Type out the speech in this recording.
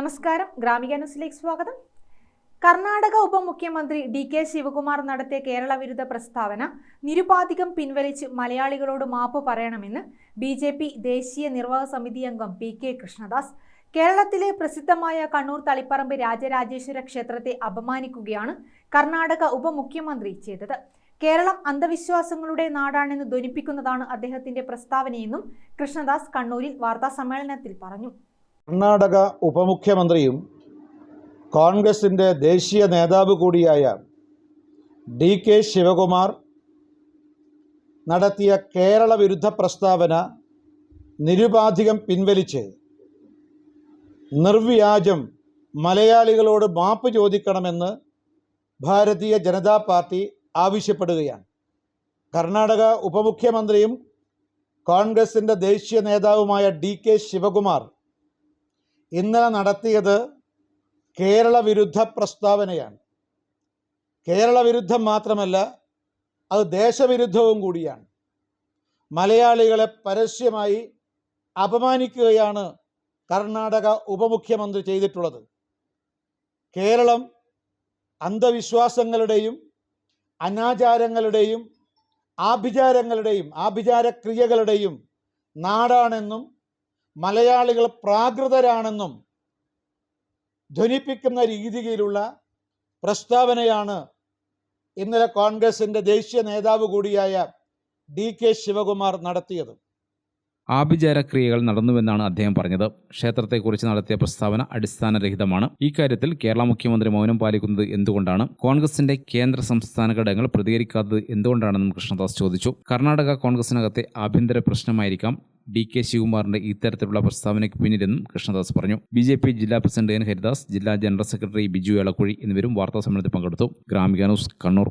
നമസ്കാരം. ഗ്രാമിക ന്യൂസിലേക്ക് സ്വാഗതം. കർണാടക ഉപമുഖ്യമന്ത്രി ഡി കെ ശിവകുമാർ നടത്തിയ കേരള വിരുദ്ധ പ്രസ്താവന നിരുപാധികം പിൻവലിച്ച് മലയാളികളോട് മാപ്പ് പറയണമെന്ന് ബി ജെ പി ദേശീയ നിർവാഹക സമിതി അംഗം പി കെ കൃഷ്ണദാസ്. കേരളത്തിലെ പ്രസിദ്ധമായ കണ്ണൂർ തളിപ്പറമ്പ് രാജരാജേശ്വര ക്ഷേത്രത്തെ അപമാനിക്കുകയാണ് കർണാടക ഉപമുഖ്യമന്ത്രി ചെയ്തത്. കേരളം അന്ധവിശ്വാസങ്ങളുടെ നാടാണെന്ന് ധ്വനിപ്പിക്കുന്നതാണ് അദ്ദേഹത്തിന്റെ പ്രസ്താവനയെന്നും കൃഷ്ണദാസ് കണ്ണൂരിൽ വാർത്താ സമ്മേളനത്തിൽ പറഞ്ഞു. കർണാടക ഉപമുഖ്യമന്ത്രിയും കോൺഗ്രസിന്റെ ദേശീയ നേതാവ് കൂടിയായ ഡി കെ ശിവകുമാർ നടത്തിയ കേരള വിരുദ്ധ പ്രസ്താവന നിരുപാധികം പിൻവലിച്ച് നിർവ്യാജം മലയാളികളോട് മാപ്പ് ചോദിക്കണമെന്ന് ഭാരതീയ ജനതാ പാർട്ടി ആവശ്യപ്പെടുകയാണ്. കർണാടക ഉപമുഖ്യമന്ത്രിയും കോൺഗ്രസിന്റെ ദേശീയ നേതാവുമായ ഡി കെ ശിവകുമാർ ഇന്നലെ നടത്തിയത് കേരള വിരുദ്ധ പ്രസ്താവനയാണ്. കേരള വിരുദ്ധം മാത്രമല്ല അത് ദേശവിരുദ്ധവും കൂടിയാണ്. മലയാളികളെ പരസ്യമായി അപമാനിക്കുകയാണ് കർണാടക ഉപമുഖ്യമന്ത്രി ചെയ്തിട്ടുള്ളത്. കേരളം അന്ധവിശ്വാസങ്ങളുടെയും അനാചാരങ്ങളുടെയും ആഭിചാരങ്ങളുടെയും ആഭിചാരക്രിയകളുടെയും നാടാണെന്നും മലയാളികൾ പ്രാകൃതരാണെന്നും ധ്വനിപ്പിക്കുന്ന രീതിയിലുള്ള പ്രസ്താവനയാണ് ഇന്നലെ കോൺഗ്രസിന്റെ ദേശീയ നേതാവ് കൂടിയായ ഡി കെ ശിവകുമാർ നടത്തിയത്. ആഭിചാരക്രിയകൾ നടന്നുവെന്നാണ് അദ്ദേഹം പറഞ്ഞത്. ക്ഷേത്രത്തെക്കുറിച്ച് നടത്തിയ പ്രസ്താവന അടിസ്ഥാനരഹിതമാണ്. ഇക്കാര്യത്തിൽ കേരള മുഖ്യമന്ത്രി മൗനം പാലിക്കുന്നത് എന്തുകൊണ്ടാണ്? കോൺഗ്രസിന്റെ കേന്ദ്ര സംസ്ഥാന ഘടകങ്ങൾ പ്രതികരിക്കാത്തത് എന്തുകൊണ്ടാണെന്നും കൃഷ്ണദാസ് ചോദിച്ചു. കർണാടക കോൺഗ്രസിനകത്തെ ആഭ്യന്തര പ്രശ്നമായിരിക്കാം. ഡി കെ ശിവകുമാറിന്റെ ഇത്തരത്തിലുള്ള പ്രസ്താവനയ്ക്ക് പിന്നിലെന്നും കൃഷ്ണദാസ് പറഞ്ഞു. ബി ജെ പി ജില്ലാ പ്രസിഡന്റ് എൻ ഹരിദാസ് ജില്ലാ ജനറൽ സെക്രട്ടറി ബിജു എളക്കുഴി എന്നിവരും വാർത്താ സമ്മേളനത്തിൽ പങ്കെടുത്തു. ഗ്രാമിക ന്യൂസ് കണ്ണൂർ.